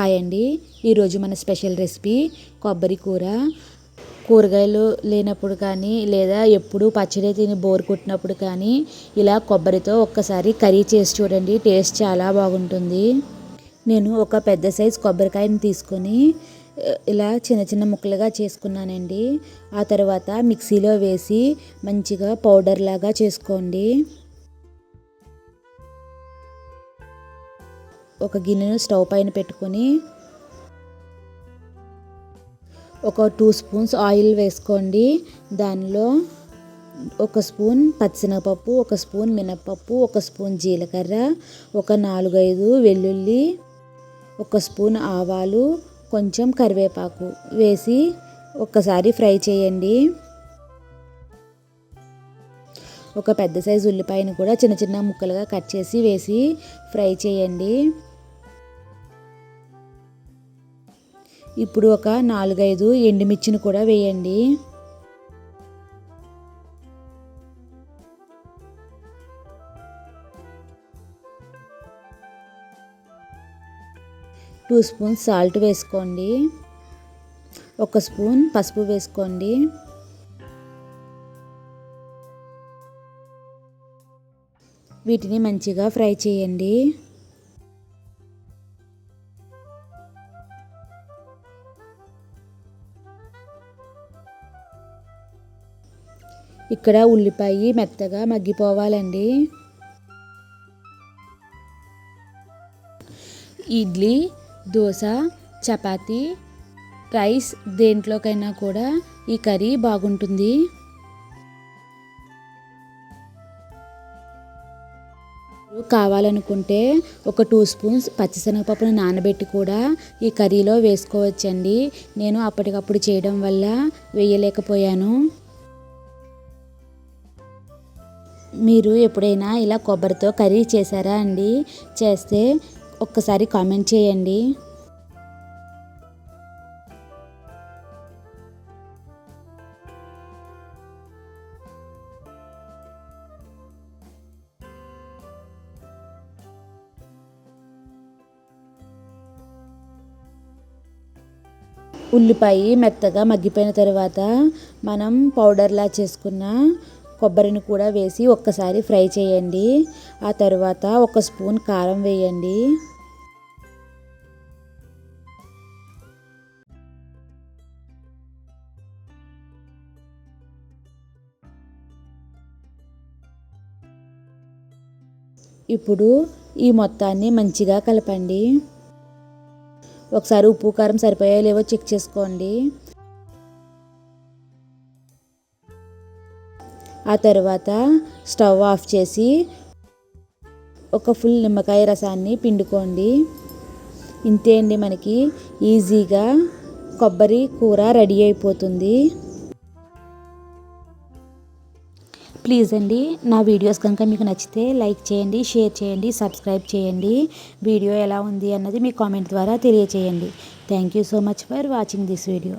Hi అండి. ఈరోజు మన స్పెషల్ రెసిపీ కొబ్బరి కూర. కూరగాయలు లేనప్పుడు కానీ లేదా ఎప్పుడు పచ్చడి తిని బోర్ కొట్టినప్పుడు కానీ ఇలా కొబ్బరితో ఒక్కసారి కర్రీ చేసి చూడండి టేస్ట్ చాలా బాగుంటుంది. నేను ఒక పెద్ద సైజ్ కొబ్బరికాయని తీసుకొని ఇలా చిన్న చిన్న ముక్కలుగా చేసుకున్నానండి. ఆ తర్వాత మిక్సీలో వేసి మంచిగా పౌడర్ లాగా చేసుకోండి. ఒక గిన్నెను స్టవ్ పైన పెట్టుకొని ఒక టూ స్పూన్స్ ఆయిల్ వేసుకోండి. దానిలో ఒక స్పూన్ పచ్చినపప్పు ఒక స్పూన్ మినప్పప్పు ఒక స్పూన్ జీలకర్ర ఒక నాలుగైదు వెల్లుల్లి ఒక స్పూన్ ఆవాలు కొంచెం కరివేపాకు వేసి ఒక్కసారి ఫ్రై చేయండి. ఒక పెద్ద సైజు ఉల్లిపాయను కూడా చిన్న చిన్న ముక్కలుగా కట్ చేసి వేసి ఫ్రై చేయండి. ఇప్పుడు ఒక నాలుగైదు ఎండుమిర్చిని కూడా వేయండి. టూ స్పూన్ సాల్ట్ వేసుకోండి. ఒక స్పూన్ పసుపు వేసుకోండి. వీటిని మంచిగా ఫ్రై చేయండి. ఇక్కడ ఉల్లిపాయ మెత్తగా మగ్గిపోవాలండి. ఇడ్లీ దోశ చపాతి రైస్ దేంట్లోకైనా కూడా ఈ కర్రీ బాగుంటుంది. కావాలనుకుంటే ఒక టూ స్పూన్స్ పచ్చిశనగపప్పును నానబెట్టి కూడా ఈ కర్రీలో వేసుకోవచ్చండి. నేను అప్పటికప్పుడు చేయడం వల్ల వేయలేకపోయాను. మీరు ఎప్పుడైనా ఇలా కొబ్బరితో కర్రీ చేశారా అండి? చేస్తే ఒక్కసారి కామెంట్ చేయండి. ఉల్లిపాయ మెత్తగా మగ్గిపోయిన తర్వాత మనం పౌడర్లా చేసుకున్న కొబ్బరిని కూడా వేసి ఒక్కసారి ఫ్రై చేయండి. ఆ తర్వాత ఒక స్పూన్ కారం వేయండి. ఇప్పుడు ఈ మొత్తాన్ని మంచిగా కలపండి. ఒకసారి ఉప్పు కారం సరిపోయా లేవో చెక్ చేసుకోండి. ఆ తర్వాత స్టవ్ ఆఫ్ చేసి ఒక ఫుల్ నిమ్మకాయ రసాన్ని పిండుకోండి. ఇంతే అండి మనకి ఈజీగా కొబ్బరి కూర రెడీ అయిపోతుంది. ప్లీజ్ అండి నా వీడియోస్ కనుక మీకు నచ్చితే లైక్ చేయండి షేర్ చేయండి సబ్స్క్రైబ్ చేయండి. వీడియో ఎలా ఉంది అన్నది మీ కామెంట్ ద్వారా తెలియచేయండి. Thank you so much for watching this video.